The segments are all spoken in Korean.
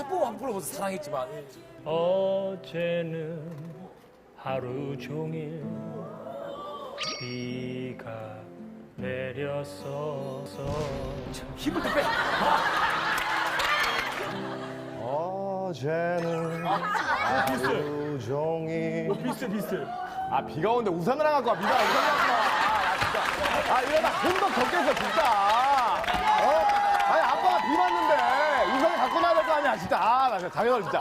첫 번째 한번 불러보세요. 사랑했지만. 어제는 하루 종일 비가 내렸어서 힘을 더 빼. 어제는 하루 종일 비슷해, 비슷해. 아 비가 오는데 우산을 안 갖고 와 비가 우산을 갖고 와 아, 진짜. 아 이러다 혼도 걷겠어 진짜 어? 아니 아빠가 비 맞는데 우산을 갖고 아니야 진짜 아나 진짜 당연하 진짜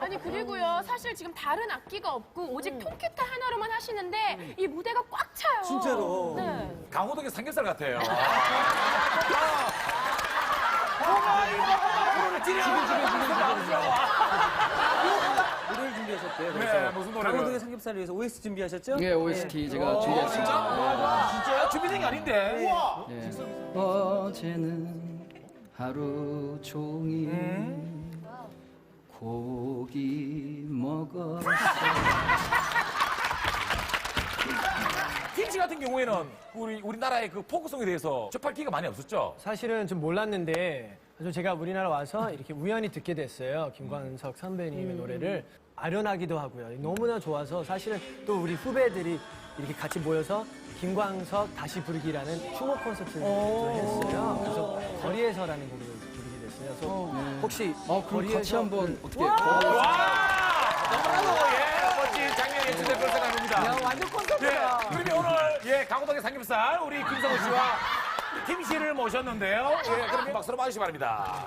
아니 그리고요 사실 지금 다른 악기가 없고 오직 통기타 하나로만 하시는데 이 무대가 꽉 차요. 진짜로. 네. 강호동의 삼겹살 같아요. 노래를 준비하셨대요. 네, 그래서 무슨 노래를? 강호동의 삼겹살을 위해서 OST 준비하셨죠? 예, OST 제가 준비했습니다. 진짜요? 준비된 게 아닌데. 예. 어제는 하루 종일 고기 먹었어. 김씨 같은 경우에는 우리 우리나라의 그 포크송에 대해서 접할 기회가 많이 없었죠. 사실은 좀 몰랐는데 좀 제가 우리나라 와서 이렇게 우연히 듣게 됐어요. 김광석 선배님의 노래를 아련하기도 하고요. 너무나 좋아서 사실은 또 우리 후배들이 이렇게 같이 모여서 김광석 다시 부르기라는 추모 콘서트를 했어요. 그래서 거리에서라는 곡을 부 됐어요. 그래서 혹시 어, 그럼 같이 한번 어떻게 와! 너무나도 예, 멋진 장면이 연출될 걸 생각합니다. 야, 완전 콘서트야. 예, 그러면 오늘 예, 강호동의 삼겹살 우리 김성호 씨와 김 씨를 모셨는데요. 예, 그럼 박수로 맞으시기 바랍니다.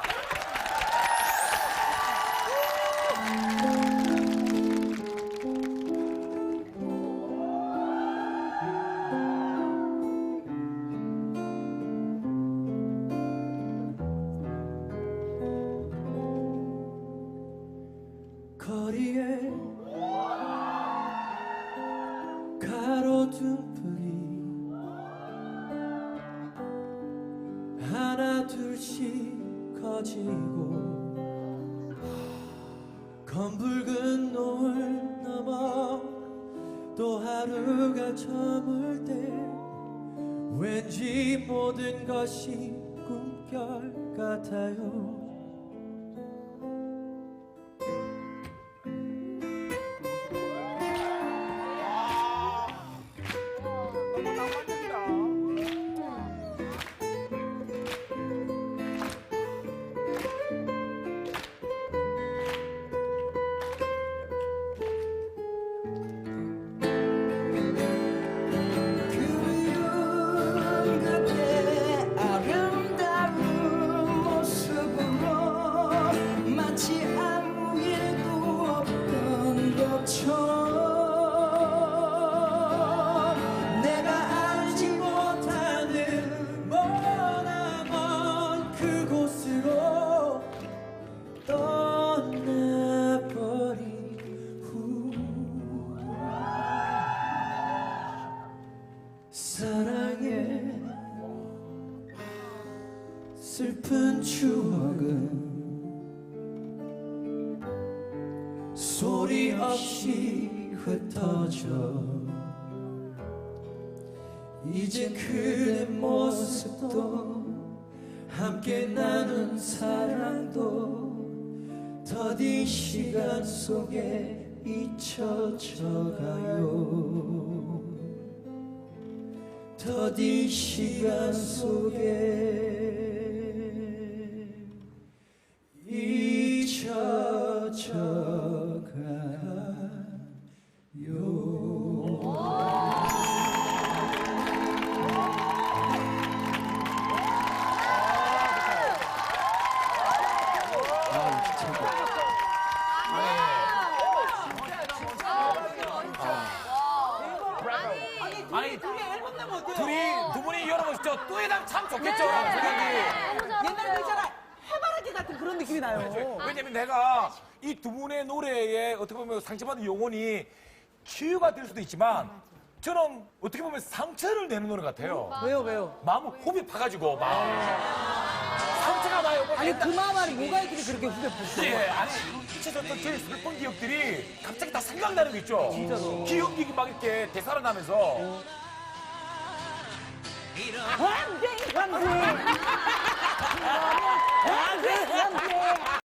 거리에 가로등 불이 하나 둘씩 커지고 검붉은 노을 넘어 또 하루가 저물 때 왠지 모든 것이 꿈결 같아요 슬픈 추억은 소리 없이 흩어져. 이제 그대 모습도 함께 나눈 사랑도 더딘 시간 속에 잊혀져 가요. 더딘 시간 속에 둘이, 두 분이 열어보시죠. 뚜에당 참 좋겠죠. 생각이. 옛날 그 있잖아 해바라기 같은 그런 느낌이 나요. 왜냐면 내가 이 두 분의 노래에 어떻게 보면 상처받은 영혼이 치유가 될 수도 있지만 저는 어떻게 보면 상처를 내는 노래 같아요. 왜요 왜요? 마음을 후벼 파가지고 막 상처가 나요. 뭐 아니 그 마음 안에 뭐가 있길래 그렇게 후벼 pus어? 예, 아니 그 잊혀졌던 저의 슬픈 기억들이 갑자기 다 생각나는 거 있죠. 진짜로. 기억이 막 이렇게 되살아나면서 안돼 안돼 안돼 안돼